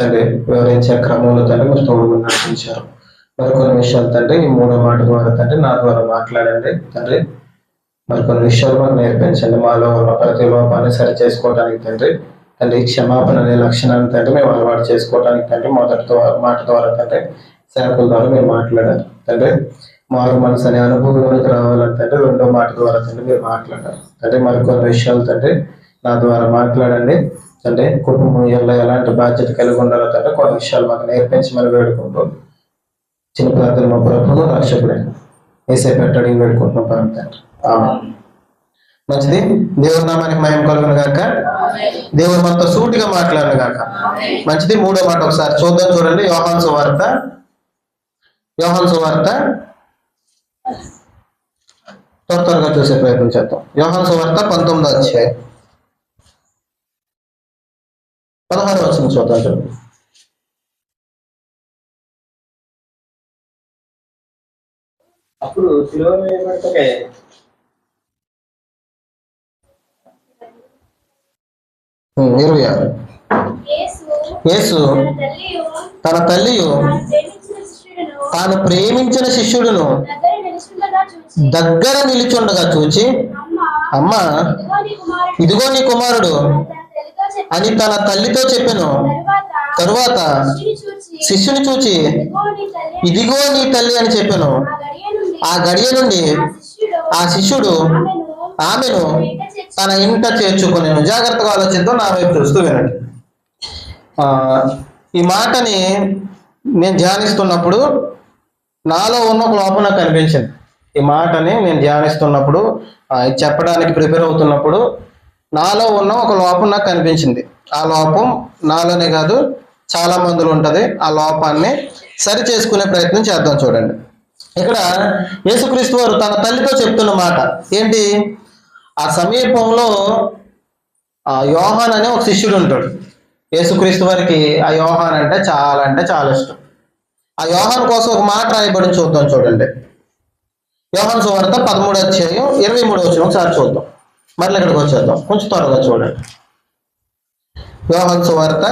తండ్రి వివరించే క్రమంలో తండ్రి మీరు తోడు నడిపించారు మరికొన్ని విషయాలు తండ్రి ఈ మూడో మాట ద్వారా తండ్రి నా ద్వారా మాట్లాడండి. తండ్రి మరికొన్ని విషయాలు మాకు నేర్పించండి. మాలో ఉన్న ప్రతి లోపాన్ని సరి చేసుకోవడానికి తండ్రి తండ్రి క్షమాపణ అనే లక్షణాన్ని తండ్రి మేము అలవాటు చేసుకోవడానికి తండ్రి మొదటి ద్వారా- మాట ద్వారా తండ్రి సేవకుల ద్వారా మీరు మాట్లాడారు. తండ్రి మారు మనసు అనే అనుభవంలోనికి రావాలంటే రెండో మాట ద్వారా తండ్రి మీరు మాట్లాడారు. తండ్రి మరికొన్ని విషయాలు తండ్రి నా ద్వారా మాట్లాడండి. తండ్రి కుటుంబం ఎలా ఎలాంటి బాధ్యత కలిగి ఉండాలో తండ్రి కొన్ని విషయాలు మాకు నేర్పించమని వేడుకుంటూ చిన్న ప్రార్థన మా ప్రభుత్వం రక్షకుడే. వేసే పెట్టడి వేడుకుంటున్నాం పరమ తండ్రి. మంచిది? దేవుని నామానికి మహిమ కలుగును గాక. దేవుడు మనతో సూటిగా మాట్లాడను గాక. మంచిది? మూడో మాట ఒకసారి చూద్దాం చూడండి. యోహాన్ సువార్త. యోహాన్ సువార్త. త్వర త్వరగా చూసే ప్రయత్నం చేద్దాం. యోహాన్ సువార్త పంతొమ్మిదో అధ్యాయం. పదహారు వచ్చిన చూద్దాం చూడండి. అప్పుడు శిలువ ఇరవై ఆరు. యేసు యేసు తన తల్లియు తన తల్లియు తాను ప్రేమించిన శిష్యుడును దగ్గర నిలుచుండగా చూచి అమ్మ ఇదిగో నీ కుమారుడు. అని తన తల్లితో చెప్పాను. తరువాత శిష్యుని చూచి ఇదిగో నీ తల్లి అని చెప్పాను. ఆ గడియ నుండి ఆ శిష్యుడు ఆమెను తన ఇంట తన చేర్చుకునేను జాగ్రత్తగా ఆలోచిద్దాం నా వైపు చూస్తూ వినండి. ఈ మాటని నేను ధ్యానిస్తున్నప్పుడు నాలో ఉన్న ఒక లోపం నాకు కనిపించింది ఈ మాటని నేను ధ్యానిస్తున్నప్పుడు చెప్పడానికి ప్రిపేర్ అవుతున్నప్పుడు నాలో ఉన్న ఒక లోపం నాకు కనిపించింది. ఆ లోపం నాలోనే కాదు చాలా మందిలో ఉంటుంది. ఆ లోపాన్ని సరి చేసుకునే ప్రయత్నం చేద్దాం చూడండి. ఇక్కడ యేసుక్రీస్తు వారు తన తల్లితో చెప్తున్న మాట ఏంటి? ఆ సమీపంలో ఆ యోహాన్ అనే ఒక శిష్యుడు ఉంటాడు. యేసుక్రీస్తు వారికి ఆ యోహాన్ అంటే చాలా అంటే చాలా ఇష్టం. ఆ యోహాన్ కోసం ఒక మాట రాయబడి చూద్దాం చూడండి. యోహాన్ సువార్త పదమూడు అధ్యాయం ఇరవై మూడు వచ్చిన ఒకసారి చూద్దాం. మళ్ళీ ఇక్కడికి వచ్చేద్దాం. కొంచెం త్వరగా చూడండి. యోహాన్ సువార్త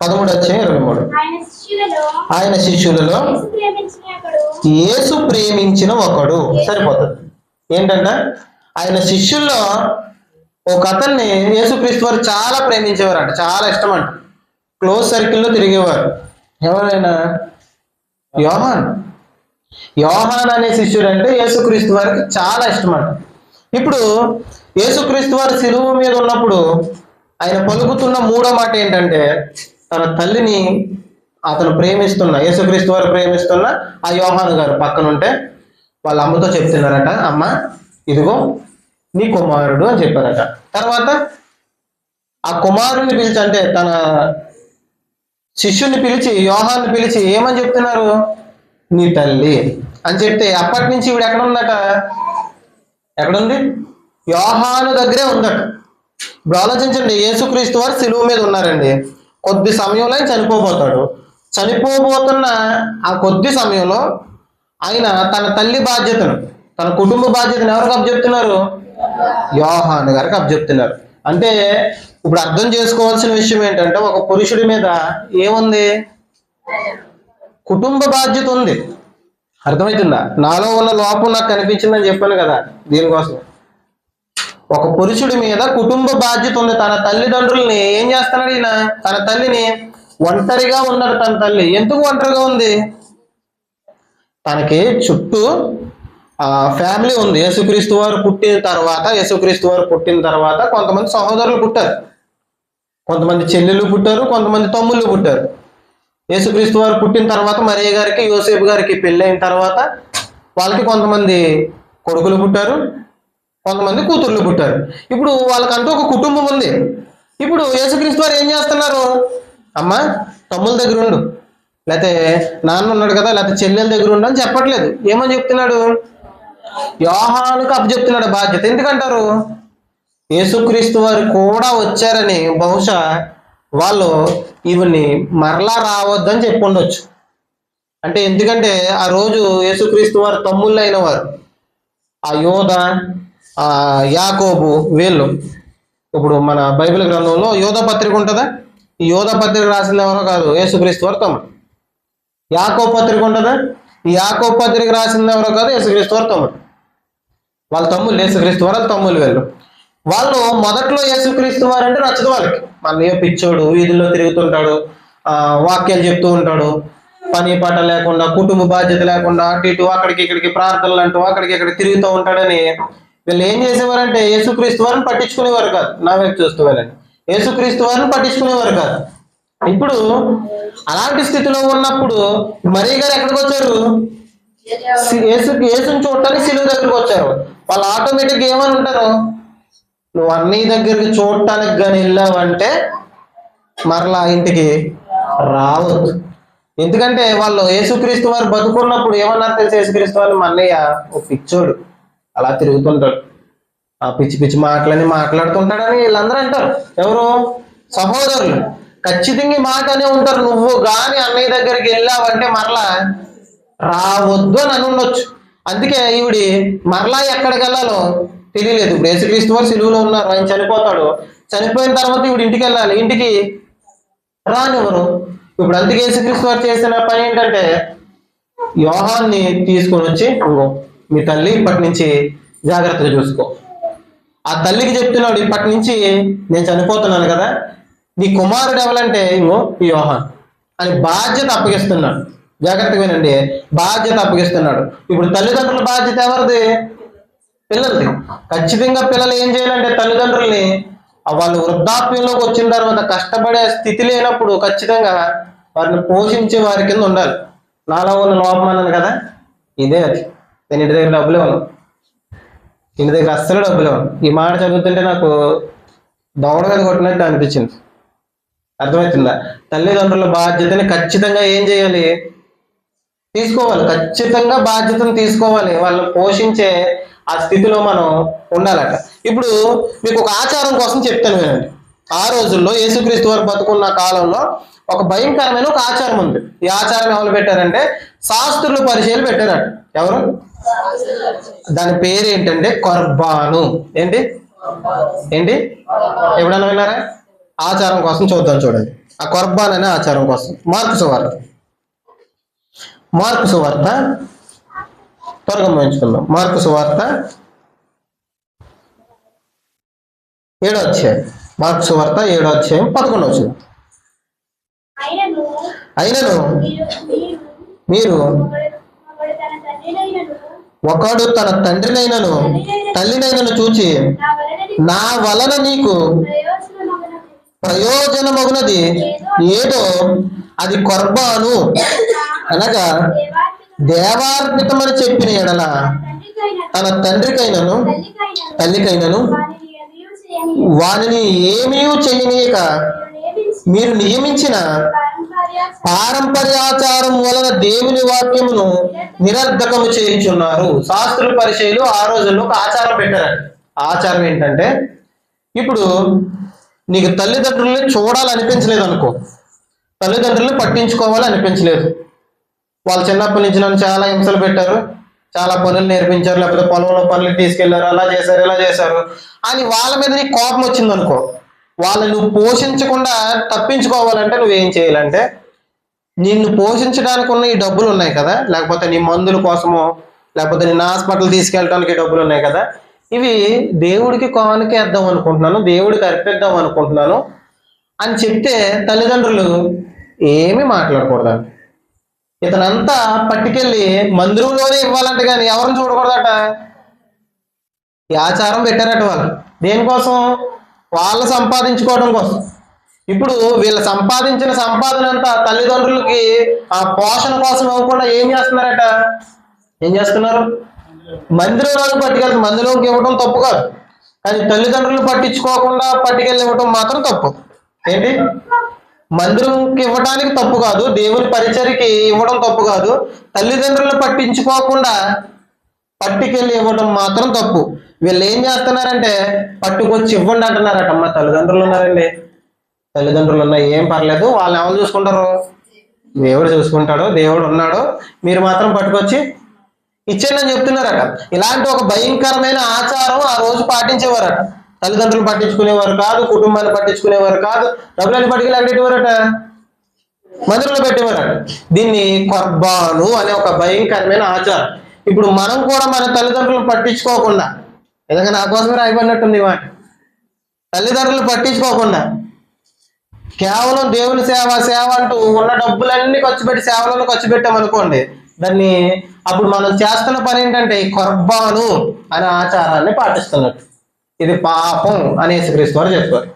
పదమూడు అధ్యాయం ఇరవై మూడు. ఆయన శిష్యులలో ఆయన శిష్యులలో యేసు ప్రేమించిన ఒకడు. యేసు ప్రేమించిన ఒకడు. సరిపోతుంది. ఏంటంట ఆయన శిష్యుల్లో ఒక అతన్ని యేసుక్రీస్తు వారు చాలా ప్రేమించేవారు అంట చాలా ఇష్టం అంట క్లోజ్ సర్కిల్లో తిరిగేవారు. ఎవరైనా? యోహాన్. యోహాన్ అనే శిష్యుడు అంటే యేసుక్రీస్తు వారికి చాలా ఇష్టం అంట ఇప్పుడు యేసుక్రీస్తు వారు సిలువు మీద ఉన్నప్పుడు ఆయన పలుకుతున్న మూడో మాట ఏంటంటే తన తల్లిని అతను ప్రేమిస్తున్న యేసుక్రీస్తు వారు ప్రేమిస్తున్న ఆ యోహాను గారు పక్కన ఉంటే వాళ్ళ అమ్మతో చెప్తున్నారట అమ్మ ఇదిగో నీ కుమారుడు అని చెప్పారట. తర్వాత ఆ కుమారుని పిలిచి అంటే తన శిష్యుని పిలిచి యోహాన్ని పిలిచి ఏమని చెప్తున్నారు? నీ తల్లి అని చెప్తే అప్పటి నుంచి ఇవిడు ఎక్కడ ఉందట? ఎక్కడుంది? యోహాను దగ్గరే ఉందట. ఇప్పుడు ఆలోచించండి యేసుక్రీస్తు వారు సిలువు మీద ఉన్నారండి. కొద్ది సమయంలో ఆయన చనిపోబోతాడు. చనిపోబోతున్న ఆ కొద్ది సమయంలో ఆయన తన తల్లి బాధ్యతను తన కుటుంబ బాధ్యతను ఎవరికి అప్పచెప్తున్నారు యోహాను గారికి అప్పచెప్తున్నారు అంటే ఇప్పుడు అర్థం చేసుకోవాల్సిన విషయం ఏంటంటే ఒక పురుషుడి మీద ఏముంది? కుటుంబ బాధ్యత ఉంది. అర్థమవుతుందా నాలో ఉన్న లోపం నాకు కనిపించిందని చెప్పాను కదా దీనికోసం. ఒక పురుషుడి మీద కుటుంబ బాధ్యత ఉంది. తన తల్లిదండ్రుల్ని ఏం చేస్తున్నాడు ఈయన? తన తల్లిని ఒంటరిగా ఉన్నాడు తన తల్లి. ఎందుకు ఒంటరిగా ఉంది? తనకి చుట్టూ ఆ ఫ్యామిలీ ఉంది. యేసుక్రీస్తు వారు పుట్టిన తర్వాత యేసుక్రీస్తు వారు పుట్టిన తర్వాత కొంతమంది సహోదరులు పుట్టారు. కొంతమంది చెల్లెలు పుట్టారు కొంతమంది తమ్ముళ్ళు పుట్టారు. యేసుక్రీస్తు వారు పుట్టిన తర్వాత మరియ గారికి యోసేపు గారికి పెళ్ళైన తర్వాత వాళ్ళకి కొంతమంది కొడుకులు పుట్టారు కొంతమంది కూతుర్లు పుట్టారు. ఇప్పుడు వాళ్ళకంటూ ఒక కుటుంబం ఉంది. ఇప్పుడు యేసుక్రీస్తు వారు ఏం చేస్తున్నారు? అమ్మా తమ్ముల దగ్గర ఉండు. లేకపోతే నాన్న ఉన్నాడు కదా లేకపోతే చెల్లెల దగ్గర ఉండు అని చెప్పట్లేదు. ఏమని చెప్తున్నాడు? వ్యూహానికి అప్పచెప్తున్నాడు బాధ్యత. ఎందుకంటారు? యేసుక్రీస్తు వారు కూడా వచ్చారని బహుశా వాళ్ళు ఈవిని మరలా రావద్దని చెప్పి ఉండొచ్చు అంటే ఎందుకంటే ఆ రోజు యేసుక్రీస్తు వారు తమ్ముళ్ళు అయిన వారు. ఆ యోధ ఆ యాకోబు వీళ్ళు. ఇప్పుడు మన బైబిల్ గ్రంథంలో యోధ పత్రిక ఉంటుందా? ఈ యోధ పత్రిక రాసిన ఎవరో కాదు యేసుక్రీస్తు వారు తమ్ముడు. యాకో పత్రిక ఉంటుందా? ఈ యాకో పత్రిక రాసింది ఎవరో కాదు యేసుక్రీస్తు వారు తమ్ముడు. వాళ్ళ తమ్ముళ్ళు యేసుక్రీస్తు వారు వాళ్ళ తమ్ముళ్ళు వీళ్ళు. వాళ్ళు మొదట్లో యేసుక్రీస్తు వారు అంటే నచ్చదు వాళ్ళకి. మన పిచ్చోడు వీధుల్లో తిరుగుతుంటాడు వాక్యాలు చెప్తూ ఉంటాడు. పని పాట లేకుండా కుటుంబ బాధ్యత లేకుండా అటు ఇటు అక్కడికి ఇక్కడికి ప్రార్థనలు అంటూ అక్కడికి ఇక్కడికి తిరుగుతూ ఉంటాడని వీళ్ళు ఏం చేసేవారంటే యేసుక్రీస్తు వారిని పట్టించుకునేవారు కాదు. నా వైపు చూస్తూ వెళ్ళండి. యేసుక్రీస్తు వారిని పట్టించుకునేవారు కాదు. ఇప్పుడు అలాంటి స్థితిలో ఉన్నప్పుడు మరీ గారు ఎక్కడికి వచ్చారు? సి- యేసు యేసుని చూడటానికి సిలువు దగ్గరికి వచ్చారు. వాళ్ళు ఆటోమేటిక్గా ఏమని ఉంటారు? నువ్వు అన్నయ్య దగ్గరికి చూడటానికి కానీ వెళ్ళావంటే మరలా ఇంటికి రావద్దు. ఎందుకంటే వాళ్ళు యేసుక్రీస్తు వారు బతుకున్నప్పుడు ఏమన్నారు తెలిసి యేసుక్రీస్తు వారు? మా అన్నయ్య ఓ పిచ్చోడు. అలా తిరుగుతుంటాడు. ఆ పిచ్చి పిచ్చి మాటలని మాట్లాడుతుంటాడని వీళ్ళందరూ అంటారు. ఎవరు? సహోదరులు. ఖచ్చితంగా మాటనే అనే ఉంటారు. నువ్వు గాని అన్నయ్య దగ్గరికి వెళ్ళావంటే మరలా రావద్దు అని అని ఉండొచ్చు అందుకే ఈవిడి మరలా ఎక్కడికి వెళ్ళాలో తెలియలేదు ఇప్పుడు యేసుక్రీస్తు వారు సిలువులో ఉన్నారు ఆయన చనిపోతాడు. చనిపోయిన తర్వాత ఇప్పుడు ఇంటికి వెళ్ళాలి ఇంటికి రానివ్వరు. ఇప్పుడు అందుకే యేసుక్రీస్తు వారు చేసిన పని ఏంటంటే యోహాన్ని తీసుకొని వచ్చి మీ తల్లి ఇప్పటి నుంచి జాగ్రత్తగా చూసుకో. ఆ తల్లికి చెప్తున్నాడు ఇప్పటి నుంచి నేను చనిపోతున్నాను కదా. నీ కుమారుడు ఎవరంటే ఇంకో ఈ యోహాన్. అని బాధ్యత అప్పగిస్తున్నాడు. జాగ్రత్తగా వినండి. బాధ్యత అప్పగిస్తున్నాడు. ఇప్పుడు తల్లిదండ్రుల బాధ్యత ఎవరిది? పిల్లలది. ఖచ్చితంగా పిల్లలు ఏం చేయాలంటే తల్లిదండ్రుల్ని వాళ్ళు వృద్ధాప్యంలోకి వచ్చిన తర్వాత కష్టపడే స్థితి లేనప్పుడు ఖచ్చితంగా వారిని పోషించే వారి కింద ఉండాలి. నాలో ఉన్న లోపం అన్నాను కదా? ఇదే అది. నేను ఇంటి దగ్గర డబ్బులు ఇవ్వను ఇంటి దగ్గర అస్సలు డబ్బులు ఇవ్వను ఈ మాట చదువుతుంటే నాకు దౌడగది కొట్టినట్టు అనిపించింది. అర్థమవుతుందా? తల్లిదండ్రుల బాధ్యతని ఖచ్చితంగా ఏం చేయాలి? తీసుకోవాలి. ఖచ్చితంగా బాధ్యతను తీసుకోవాలి. వాళ్ళని పోషించే ఆ స్థితిలో మనం ఉండాలట. ఇప్పుడు మీకు ఒక ఆచారం కోసం చెప్తాను వినండి. ఆ రోజుల్లో యేసుక్రీస్తు వారు బతుకున్న కాలంలో ఒక భయంకరమైన ఒక ఆచారం ఉంది. ఈ ఆచారం ఎవరు పెట్టారంటే శాస్త్రులు పరిచయాలు పెట్టారట. ఎవరు? దాని పేరు ఏంటంటే కొర్బాను. ఏంటి? ఏంటి? ఎప్పుడన్నా విన్నారా? ఆచారం కోసం చూద్దాం చూడండి. ఆ కొర్బాన్ అనే ఆచారం కోసం. మార్కు సువార్త. మార్కు సువార్త త్వరగా ముగించుకుందాం. మార్కు సువార్త ఏడో అధ్యాయం. మార్కు సువార్త ఏడో అధ్యాయం పదకొండవ వచ్చిన అయినను మీరు ఒకడు తన తండ్రినైనను తల్లినైనను చూచి నా వలన నీకు ప్రయోజనమగునది. ఏదో అది కొర్బాను. అనగా దేవార్పితమని చెప్పిన ఎడల తన తండ్రికైనను తల్లికైనను వానిని ఏమీ చేయనీయక. మీరు నియమించిన పారంపర్య పారంపర్యాచారం వలన దేవుని వాక్యమును నిరర్ధకము చేయించున్నారు. శాస్త్రుల పరిచయలు ఆ రోజుల్లో ఒక ఆచారం పెట్టారు ఆచారం ఏంటంటే ఇప్పుడు నీకు తల్లిదండ్రుల్ని చూడాలనిపించలేదు అనుకో తల్లిదండ్రుల్ని పట్టించుకోవాలి అనిపించలేదు వాళ్ళు చిన్నప్పటి నుంచి నన్ను చాలా హింసలు పెట్టారు. చాలా పనులు నేర్పించారు. లేకపోతే పొలంలో పనులు తీసుకెళ్ళారు. అలా చేశారు ఇలా చేశారు. అని వాళ్ళ మీద నీకు కోపం వచ్చింది అనుకో వాళ్ళని నువ్వు పోషించకుండా తప్పించుకోవాలంటే నువ్వేం చేయాలంటే నిన్ను పోషించడానికి ఉన్న ఈ డబ్బులు ఉన్నాయి కదా లేకపోతే నీ మందుల కోసమో లేకపోతే నిన్ను హాస్పిటల్ తీసుకెళ్ళడానికి డబ్బులు ఉన్నాయి కదా ఇవి దేవుడికి కానుకే వేద్దాం అనుకుంటున్నాను దేవుడికి అర్పిద్దాం అనుకుంటున్నాను అని చెప్తే తల్లిదండ్రులు ఏమీ మాట్లాడకూడదండి. ఇతనంతా పట్టుకెళ్ళి మందిరంలోనే ఇవ్వాలంట కానీ ఎవరిని చూడకూడదట? ఈ ఆచారం పెట్టారట వాళ్ళు. దేనికోసం? వాళ్ళు సంపాదించుకోవడం కోసం. ఇప్పుడు వీళ్ళు సంపాదించిన సంపాదన అంతా తల్లిదండ్రులకి ఆ పోషణ కోసం ఇవ్వకుండా ఏం చేస్తున్నారట? ఏం చేస్తున్నారు? మందిరంలోకి పట్టుకెళ్తే మందిరంలోకి ఇవ్వడం తప్పు కాదు. కానీ తల్లిదండ్రులు పట్టించుకోకుండా పట్టుకెళ్ళి ఇవ్వడం మాత్రం తప్పు. ఏంటి? మందిరంకి ఇవ్వడానికి తప్పు కాదు దేవుని పరిచర్కి ఇవ్వడం తప్పు కాదు తల్లిదండ్రులు పట్టించుకోకుండా పట్టుకెళ్ళి ఇవ్వడం మాత్రం తప్పు. వీళ్ళు ఏం చేస్తున్నారంటే పట్టుకొచ్చి ఇవ్వండి అంటున్నారట. అమ్మ తల్లిదండ్రులు ఉన్నారండి. తల్లిదండ్రులు ఉన్నా ఏం పర్లేదు వాళ్ళని ఎవరు చూసుకుంటారు? దేవుడు చూసుకుంటాడు దేవుడు ఉన్నాడు మీరు మాత్రం పట్టుకొచ్చి ఇచ్చేయండి అని చెప్తున్నారట. ఇలాంటి ఒక భయంకరమైన ఆచారం ఆ రోజు పాటించేవారట. తల్లిదండ్రులు పట్టించుకునేవారు కాదు కుటుంబాన్ని పట్టించుకునేవారు కాదు. డబ్బులని పట్టుకెళ్ళి అక్కడ మందిరంలో పెట్టేవారట. దీన్ని కొర్బాను అనే ఒక భయంకరమైన ఆచారం. ఇప్పుడు మనం కూడా మన తల్లిదండ్రులను పట్టించుకోకుండా ఎందుకంటే నా కోసమే రాయబడినట్టుంది ఈ మాట. తల్లిదండ్రులు పట్టించుకోకుండా కేవలం దేవుని సేవ సేవ అంటూ ఉన్న డబ్బులన్నీ ఖర్చు పెట్టి సేవలను ఖర్చు పెట్టామనుకోండి దాన్ని అప్పుడు మనం చేస్తున్న పని ఏంటంటే కొర్బాను అనే ఆచారాన్ని పాటిస్తున్నట్టు. ఇది పాపం అనేసి క్రీస్తు వారు చెప్పారు.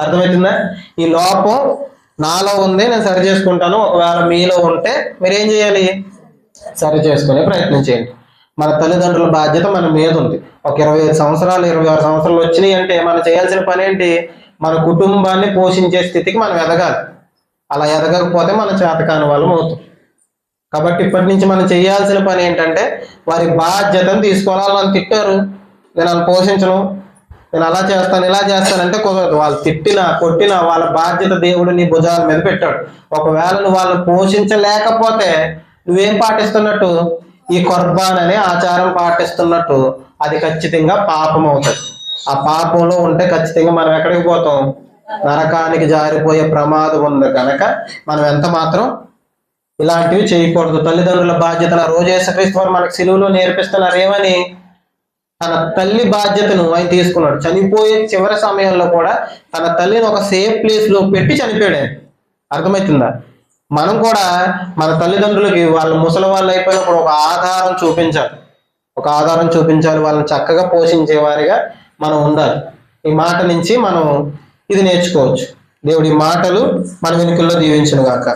అర్థమవుతుందా? ఈ లోపం నాలో ఉంది నేను సరి చేసుకుంటాను. ఒకవేళ మీలో ఉంటే మీరు ఏం చేయాలి? సరి చేసుకునే ప్రయత్నం చేయండి. మన తల్లిదండ్రుల బాధ్యత మన మీద ఉంది. ఒక ఇరవై ఐదు సంవత్సరాలు ఇరవై ఆరు సంవత్సరాలు వచ్చినాయి అంటే మనం చేయాల్సిన పని ఏంటి? మన కుటుంబాన్ని పోషించే స్థితికి మనం ఎదగాలి. అలా ఎదగకపోతే మనం చేతకాని వాళ్ళం అవుతాం. కాబట్టి ఇప్పటి నుంచి మనం చేయాల్సిన పని ఏంటంటే వారి బాధ్యతను తీసుకోవాలి వాళ్ళు తిట్టారు. నేను వాళ్ళని పోషించను. నేను అలా చేస్తాను ఇలా చేస్తానంటే కుదరదు. వాళ్ళు తిట్టినా కొట్టినా వాళ్ళ బాధ్యత దేవుడు నీ భుజాల మీద పెట్టాడు. ఒకవేళ నువ్వు వాళ్ళు పోషించలేకపోతే నువ్వేం పాటిస్తున్నట్టు? ఈ కొర్బాన్ అనే ఆచారం పాటిస్తున్నట్టు అది ఖచ్చితంగా పాపం అవుతుంది. ఆ పాపంలో ఉంటే ఖచ్చితంగా మనం ఎక్కడికి పోతాం? నరకానికి జారిపోయే ప్రమాదం ఉంది కనుక మనం ఎంత మాత్రం ఇలాంటివి చేయకూడదు. తల్లిదండ్రుల బాధ్యతల రోజేసక్రీస్తు వారు మనకు సిలువలో నేర్పిస్తున్నారు. ఏమని? తన తల్లి బాధ్యతను ఆయన తీసుకున్నాడు. చనిపోయే చివరి సమయంలో కూడా తన తల్లిని ఒక సేఫ్ ప్లేస్లో పెట్టి చనిపోయాడు ఆయన. అర్థమవుతుందా మనం కూడా మన తల్లిదండ్రులకి వాళ్ళ ముసలి వాళ్ళు అయిపోయినప్పుడు ఒక ఆధారం చూపించాలి. ఒక ఆధారం చూపించాలి. వాళ్ళని చక్కగా పోషించే వారిగా మనం ఉండాలి. ఈ మాట నుంచి మనం ఇది నేర్చుకోవచ్చు. దేవుడి మాటలు మన వెనుకల్లో దీవించును గాక